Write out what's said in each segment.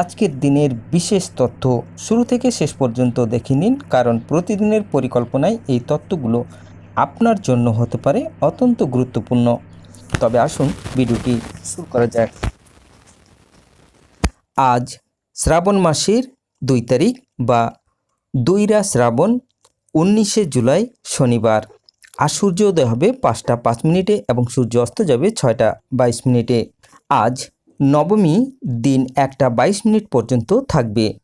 আজকের দিনের বিশেষ তথ্য শুরু থেকে শেষ পর্যন্ত দেখে নিন, কারণ প্রতিদিনের পরিকল্পনায় এই তথ্যগুলো আপনার জন্য হতে পারে অত্যন্ত গুরুত্বপূর্ণ। তবে আসুন ভিডিওটি শুরু করা যাক। আজ শ্রাবণ মাসের দুই তারিখ বা দুইরা শ্রাবণ উনিশে জুলাই শনিবার। আর সূর্যোদয় হবে পাঁচটা পাঁচ মিনিটে এবং সূর্য অস্ত যাবে ছয়টা বাইশ মিনিটে। আজ নবমী দিন একটা বাইশ মিনিট পর্যন্ত থাকবে।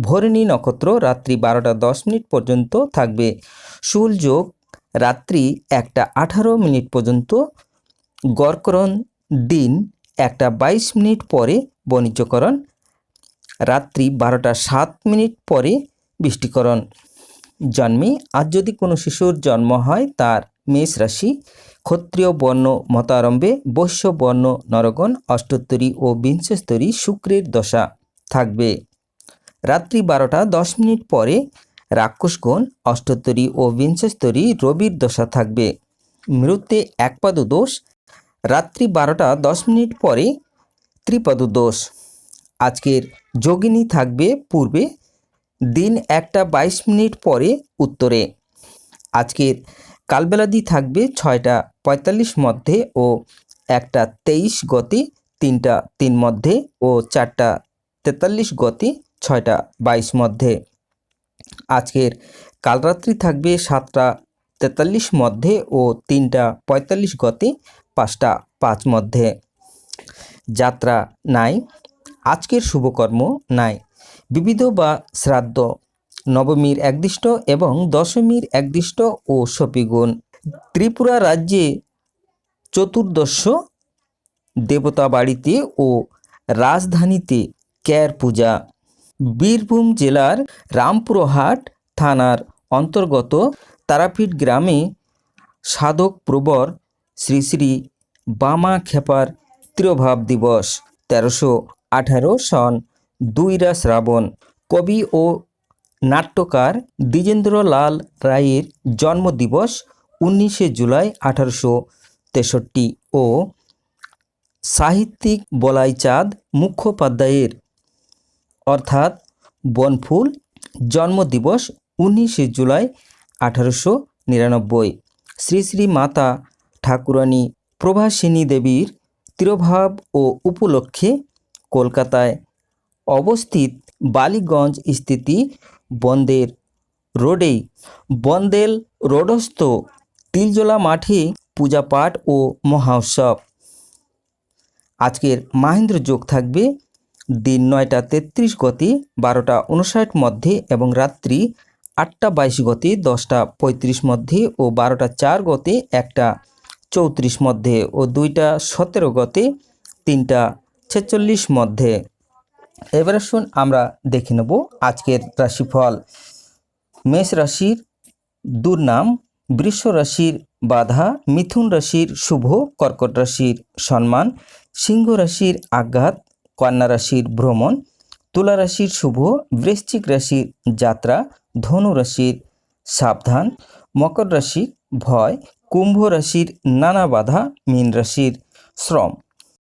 ভরণী নক্ষত্র রাত্রি বারোটা দশ মিনিট পর্যন্ত থাকবে। সূর্যোগ রাত্রি একটা আঠারো মিনিট পর্যন্ত। গড়করণ দিন একটা বাইশ মিনিট পরে বাণিজ্যকরণ। রাত্রি বারোটা সাত মিনিট পরে বৃষ্টিকরণ। জন্মে আজ যদি কোনো শিশুর জন্ম হয় তার মেষ রাশি, ক্ষত্রিয় বর্ণ মতারম্ভে বৈশ্য বর্ণ নরগণ, অষ্টোত্তরী ও বিংশস্তরী শুক্রের দশা থাকবে। রাত্রি বারোটা দশ মিনিট পরে রাক্ষসগণ, অষ্টোত্তরী ও বিংশস্তরী রবির দশা থাকবে। মৃত্যে একপাদ দোষ রাত্রি বারোটা দশ মিনিট পরে ত্রিপদ দোষ আজকের যোগিনী থাকবে পূর্বে, দিন একটা বাইশ মিনিট পরে উত্তরে। আজকের কালবেলাদি থাকবে ছয়টা পঁয়তাল্লিশ মধ্যে ও একটা তেইশ গতি, তিনটা তিন মধ্যে ও চারটা তেতাল্লিশ গতি, ছয়টা বাইশ মধ্যে। আজকের কালরাত্রি থাকবে সাতটা তেতাল্লিশ মধ্যে ও তিনটা পঁয়তাল্লিশ গতি, পাঁচটা পাঁচ মধ্যে। যাত্রা নাই, আজকের শুভকর্ম নাই। বিবিধ বা শ্রাদ্ধ নবমীর একদিষ্ট এবং দশমীর একদিষ্ট ও সপিগুণ। ত্রিপুরা রাজ্যে চতুর্দশ দেবতা বাড়িতে ও রাজধানীতে ক্যার পূজা। বীরভূম জেলার রামপুরহাট থানার অন্তর্গত তারাপীঠ গ্রামে সাধক প্রবর শ্রী শ্রী বামা খেপার তিরোভাব দিবস, তেরোশো আঠারো সন দুইরা শ্রাবণ। কবি ও নাট্যকার দ্বিজেন্দ্রলাল রায়ের জন্মদিবস উনিশে জুলাই আঠারোশো তেষট্টি ও সাহিত্যিক বলাইচাঁদ মুখোপাধ্যায়ের। অর্থাৎ বনফুল জন্মদিবস উনিশে জুলাই আঠারোশো নিরানব্বই। শ্রী শ্রী মাতা ঠাকুরানী প্রভাসিনী দেবীর তিরোভাব ও উপলক্ষে কলকাতায় অবস্থিত বালিগঞ্জ স্থিতি বন্দের রোডেই। বন্দেল রোডস্থ তিলজোলা মাঠে পূজাপাঠ ও মহা উৎসব আজকের মাহেন্দ্র যোগ থাকবে দিন নয়টা তেত্রিশ গতি, বারোটা উনষাট মধ্যে এবং রাত্রি আটটা বাইশ গতি, দশটা পঁয়ত্রিশ মধ্যে ও বারোটা চার গতে, একটা চৌত্রিশ মধ্যে ও দুইটা সতেরো গতে, তিনটা ছেচল্লিশ মধ্যে। এবার আসুন আমরা দেখে নেব আজকের রাশিফল। মেষ রাশির দুর্নাম, বৃষ রাশির বাধা, মিথুন রাশির শুভ, কর্কট রাশির সম্মান, সিংহ রাশির আঘাত, কন্যা রাশির ভ্রমণ, তুলা রাশির শুভ, বৃশ্চিক রাশির যাত্রা, ধনু রাশির সাবধান, মকর রাশির ভয়, কুম্ভ রাশির নানা বাধা, মীন রাশির শ্রম।